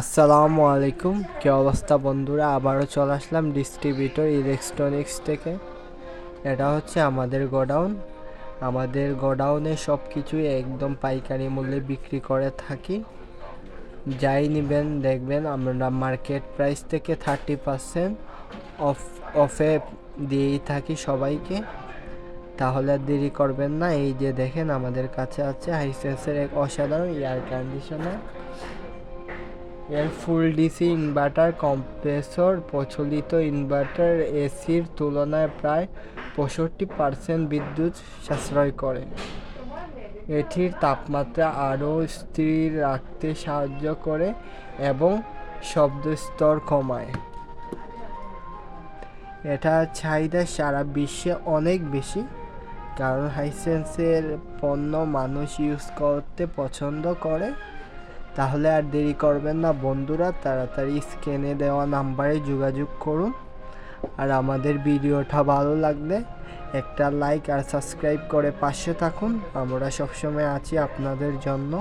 আসসালামু আলাইকুম। কি অবস্থা বন্ধুরা? আবারও চলে আসলাম ডিস্ট্রিবিউটর ইলেকট্রনিক্স থেকে। এটা হচ্ছে আমাদের গোডাউন। আমাদের গোডাউনে সব কিছুই একদম পাইকারি মূল্যে বিক্রি করে থাকি। যাই নেবেন, দেখবেন আমরা মার্কেট প্রাইস থেকে থার্টি পার্সেন্ট অফ, অফে দিয়েই থাকি সবাইকে। তাহলে দেরি করবেন না। এই যে দেখেন আমাদের কাছে আছে হাইসেন্সের এক অসাধারণ এয়ার কন্ডিশনার। এর ফুল ডিসি ইনভার্টার কম্প্রেসর প্রচলিত ইনভার্টার এসির তুলনায় প্রায় পঁয়ষট্টি পার্সেন্ট বিদ্যুৎ সাশ্রয় করে। এটির তাপমাত্রা আরও স্থির রাখতে সাহায্য করে এবং শব্দ স্তর কমায়। এটা চাহিদা সারা বিশ্বে অনেক বেশি, কারণ হাইসেন্সের পণ্য মানুষ ইউজ করতে পছন্দ করে। তাহলে আর দেরি করবেন না বন্ধুরা, তাড়াতাড়ি স্ক্রিনে দেওয়া নাম্বারে যোগাযোগ করুন। আর আমাদের ভিডিওটা ভালো লাগলে একটা লাইক আর সাবস্ক্রাইব করে পাশে থাকুন। আমরা সবসময় আছি আপনাদের জন্য।